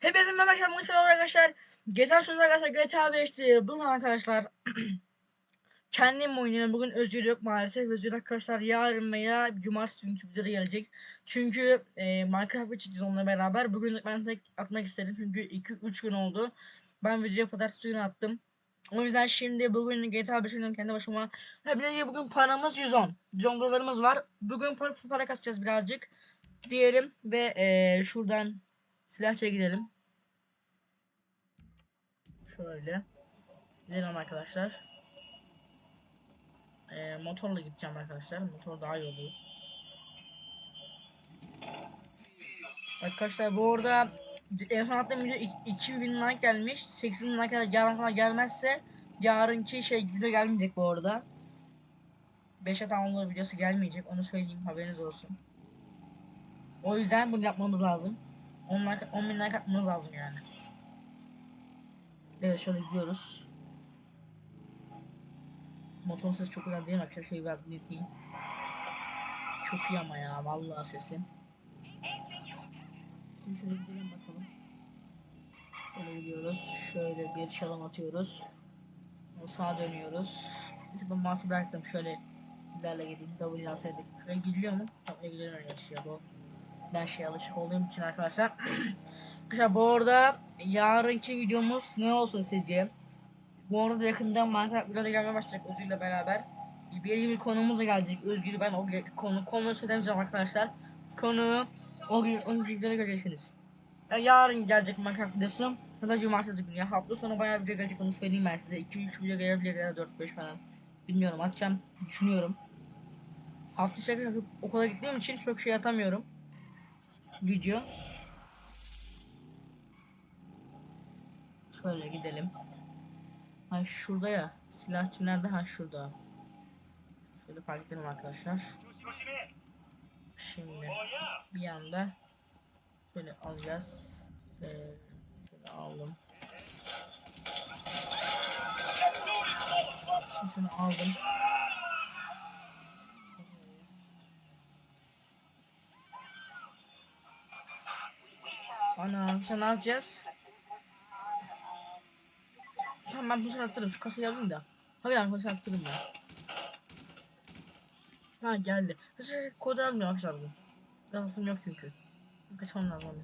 Hepinize merhaba arkadaşlar. Bugün selam arkadaşlar. GTA sözü arkadaşlar GTA 5'ti. Bugün arkadaşlar kendim oynuyorum. Bugün Özgür yok maalesef. Özgür arkadaşlar yarın veya cumartesi günü videoda gelecek. Çünkü e, Minecraft çekeceğiz onunla beraber. Bugün ben tek atmak istedim. Çünkü 2-3 gün oldu. Ben videoyu pazartesi günü attım. O yüzden şimdi bugün GTA 5 oynuyorum kendi başıma. Ha bugün paramız 110. 110 dolarımız var. Bugün para, para kasacağız birazcık. Diyelim ve e, şuradan silahçıya gidelim. Şöyle. Gidelim arkadaşlar. Ee, motorla gideceğim arkadaşlar. Motor daha iyi oluyor. Arkadaşlar bu arada en son attığım video ik- 2000 like gelmiş. 8000 like kadar yarın falan gelmezse yarınki şey video gelmeyecek bu arada. 5'e tamamları videosu gelmeyecek. Onu söyleyeyim haberiniz olsun. O yüzden bunu yapmamız lazım. 10 like, 10 bin like atmamız lazım yani. Evet şöyle gidiyoruz. Motorun sesi çok güzel değil mi arkadaşlar? Şey ben dinleteyim. Çok iyi ama ya vallahi sesi. Şimdi şöyle gidelim bakalım. Şöyle gidiyoruz. Şöyle bir çalım atıyoruz. O sağa dönüyoruz. Mesela ben mouse'u bıraktım. Şöyle ilerle gideyim. W alsaydık. Şöyle gidiliyor mu? Tabii gidiyor öyle ya bu. Ben şey alışık olduğum için arkadaşlar. Arkadaşlar bu arada yarınki videomuz ne olsun sizce? Bu arada yakında Minecraft videoda gelmeye başlayacak Özgür'le beraber. Bir bir konumuz da gelecek. Özgür ben o konu konuyu söylemeyeceğim arkadaşlar. Konu o gün videoda göreceksiniz. Ya yarın gelecek Minecraft videosu. Ya da cumartesi günü. Ya hafta sonu bayağı bir video gelecek onu söyleyeyim ben size. 2-3 video gelebilir ya da 4-5 falan. Bilmiyorum atacağım düşünüyorum. Hafta içi okula gittiğim için çok şey atamıyorum. Video. Şöyle gidelim. Ha şurada ya. Silahçı nerede? Ha şurada. Şöyle park edelim arkadaşlar. Şimdi bir anda şöyle alacağız. Ee, şöyle aldım. Şunu aldım. Şimdi ne yapacağız? Tamam ben bunu sana attırırım. Şu kasayı alayım da. Hadi sana attırırım ya. Ha geldi. Kasa kodu almıyor arkadaşlar bu. Kasasım yok çünkü. Kaçmam lazım onu.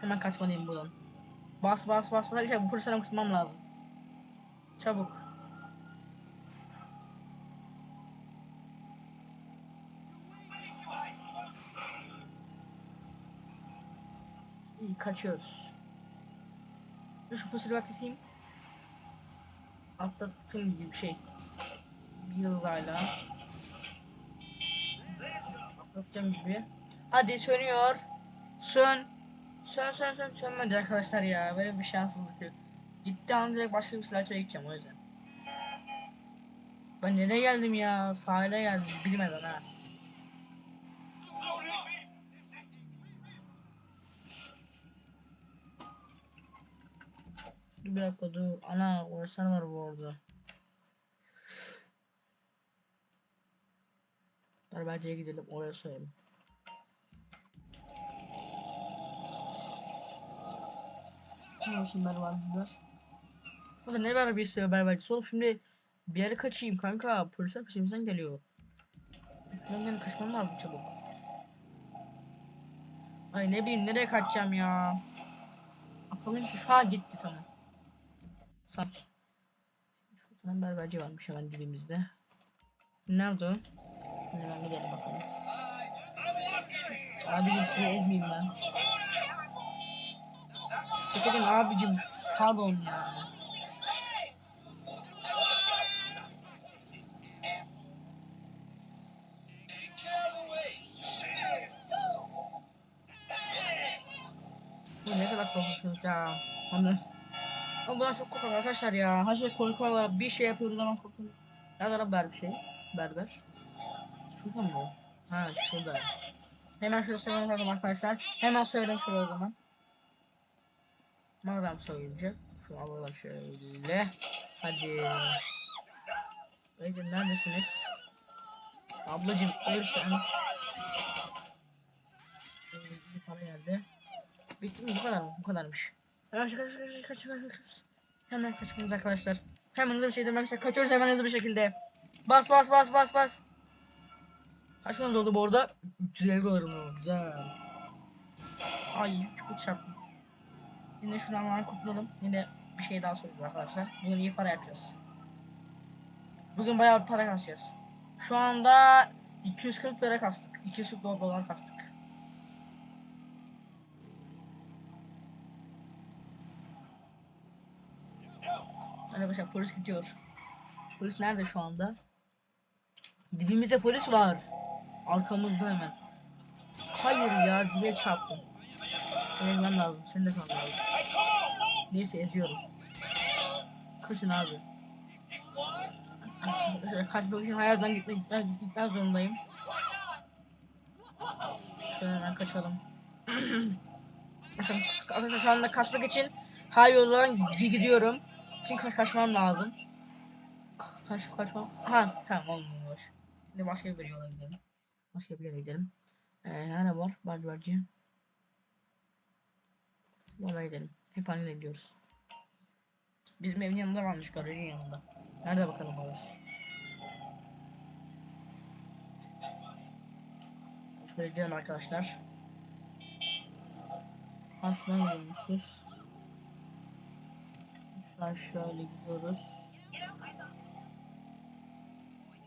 Hemen kaçmalıyım buradan. Bas bas bas. Arkadaşlar bu fırsatı kısmam lazım. Çabuk. Kaçıyoruz. Şu pusulu atlatayım. Atlattığım gibi bir şey. Hızayla. Atlatacağım gibi. Hadi sönüyor. Sön. Sön sön sön sönmedi arkadaşlar ya. Böyle bir şanssızlık yok. Gitti an direkt başka bir silahçıya gideceğim o yüzden. Ben nereye geldim ya? Sahile geldim. Bilmeden ha. Dur bir dakika dur. Ana orası var bu arada. Berberciye gidelim oraya söyleyeyim. Tamam şimdi berberciler. Kanka ne berberi ya berbercisi oğlum şimdi bir yere kaçayım kanka polisler peşimizden geliyor. Peşimizden kaçmam lazım çabuk. Ay ne bileyim nereye kaçacağım ya. Ki şu an gitti tamam. Saç. Şuradan berberci varmış hemen dibimizde. Nerede o? Hemen gidelim bakalım. Abicim sizi ezmeyeyim ben. Çekelim abicim. Pardon ya. Bu ne kadar korkunç ya. Anladım. Ama bunlar çok korkunç arkadaşlar ya. Her şey korkuyorlar. Bir şey yapıyoruz zaman korkuyor. Nerede lan berber şey? Berber. Şurada mı o? Ha şurada. Hemen şurada söylemek lazım arkadaşlar. Hemen söyleyeyim şuraya o zaman. Madem söyleyecek. Şu alalım şöyle. Hadi. Beyler neredesiniz? Ablacım ölürsen. Bir geldi. Bitti mi? Bu kadar mı? Bu kadarmış. Kaç kaç kaç kaç. Hemen kaçmalıyız arkadaşlar. Hemen hızlı bir şekilde arkadaşlar kaçıyoruz hemen hızlı bir şekilde. Bas bas bas bas bas. Kaç paramız oldu bu arada? 350 dolarım oldu. Güzel. Ay çok çarptım. Yine şundan kurtulalım. Yine bir şey daha söyleyeceğiz arkadaşlar. Bugün iyi para yapacağız. Bugün bayağı bir para kasacağız. Şu anda 240 lira kastık. 240 dolar kastık. Arkadaşlar polis gidiyor. Polis nerede şu anda? Dibimizde polis var. Arkamızda hemen. Hayır ya diye çarptım. Ezmem lazım. Senin de sana lazım. Neyse eziyorum. Kaçın abi. Kaçmak için hayattan gitmek, gitmek, gitmek zorundayım. Şöyle hemen kaçalım. Arkadaşlar şu anda kaçmak için her yoldan gi- gidiyorum. Çünkü kaç kaçmam lazım. Ka- Kaç kaçmam. Ha tamam olmuş. Şimdi başka bir yola gidelim. Başka bir yere gidelim. Ee, nerede var? Barbarcı. Yola gidelim. Hep aynı gidiyoruz. Bizim evin yanında varmış garajın yanında. Nerede bakalım orası? Şöyle gidelim arkadaşlar. Aslan gidiyormuşuz. An şöyle gidiyoruz.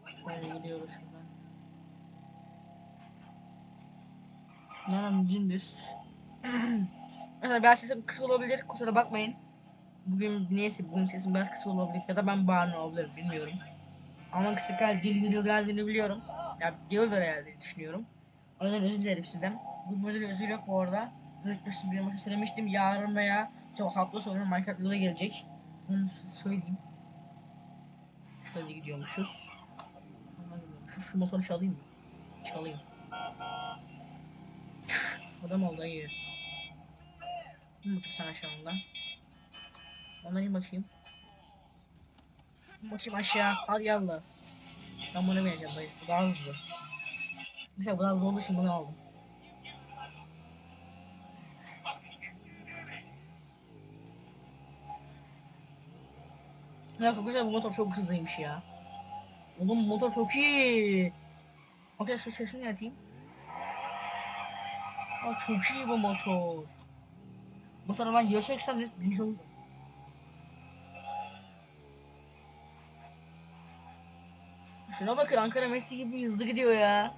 Şöyle gidiyoruz şuradan. Nerem dümdüz. Mesela biraz sesim kısa olabilir. Kusura bakmayın. Bugün neyse bugün sesim biraz kısa olabilir ya da ben bağırma olabilir bilmiyorum. Ama kısık geldi, dil video geldiğini biliyorum. Ya geliyor herhalde düşünüyorum. O yüzden özür dilerim sizden. Bu özür özür yok bu arada. Unutmuştum bir söylemiştim. Yarın veya çok hafta sonu Minecraft gelecek. Onu söyleyeyim. Şöyle gidiyormuşuz. Gidiyormuşuz. Şu motoru çalayım mı? Çalayım. Adam oldu iyi. Bakayım sen aşağında. Ona in bakayım. İn bakayım aşağı. Al yallah. Ben bunu vereceğim dayı. Bu daha hızlı. Bu daha hızlı olduğu için bunu aldım. Ya arkadaşlar bu motor çok hızlıymış ya. Oğlum motor çok iyi. Arkadaşlar sesini atayım. Aa, çok iyi bu motor. Motora ben yarışa çıksam net birinci olurum. Şuna bakın Ankara Messi gibi hızlı gidiyor ya.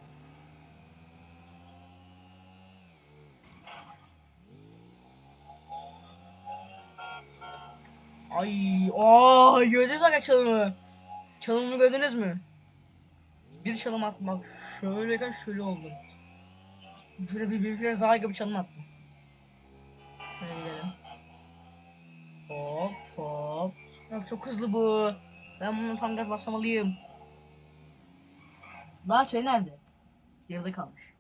Ay, aa, gördünüz mü çalımı? Çalımını gördünüz mü? Bir çalım attım bak şöyle oldum. Şöyle bir bir bir zar gibi çalım attım. Şöyle gidelim. Hop hop. Ya çok hızlı bu. Ben bunu tam gaz basamalıyım. Daha şey nerede? Yarıda kalmış.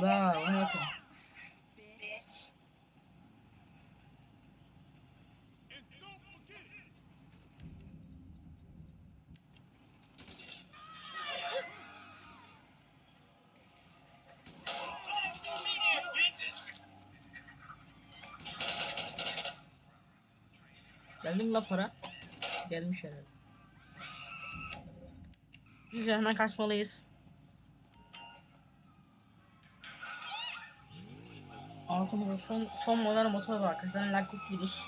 Wow, what happened? Geldi mi la para? Gelmiş herhalde. Güzel hemen kaçmalıyız. Altımızda son, son model motor var arkadaşlar. Hemen kurtuluruz.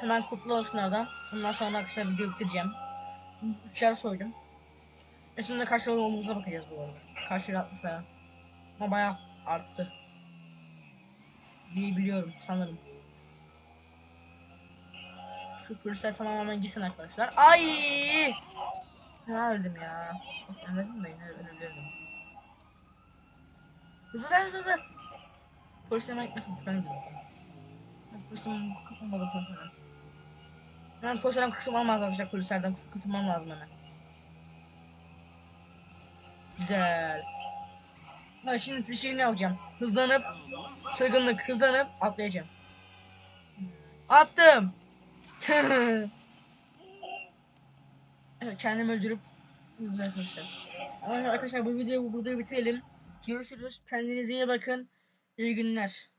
Hemen kurtulalım şunlardan. Ondan sonra arkadaşlar video bitireceğim. Üç yer soydum. Üstünde kaç yıl olduğumuza bakacağız bu arada. Yıl atmış falan. Ama bayağı arttı. İyi biliyorum sanırım. Şu polisler tamamen gitsin arkadaşlar. Ay! Ne öldüm ya. Ölmedim de yine ölebilirdim. Hızlı hızlı hızlı. Polis hemen gitmesin falan diyor. Polis hemen kapamadı polis hemen. Hemen polislerden kurtulmam lazım arkadaşlar polislerden kurtulmam lazım hemen. Güzel. Ben şimdi fişeğini alacağım. Hızlanıp çılgınlık hızlanıp atlayacağım. Attım. evet, kendimi öldürüp arkadaşlar. Arkadaşlar bu videoyu burada bitirelim. Görüşürüz. Kendinize iyi bakın. İyi günler.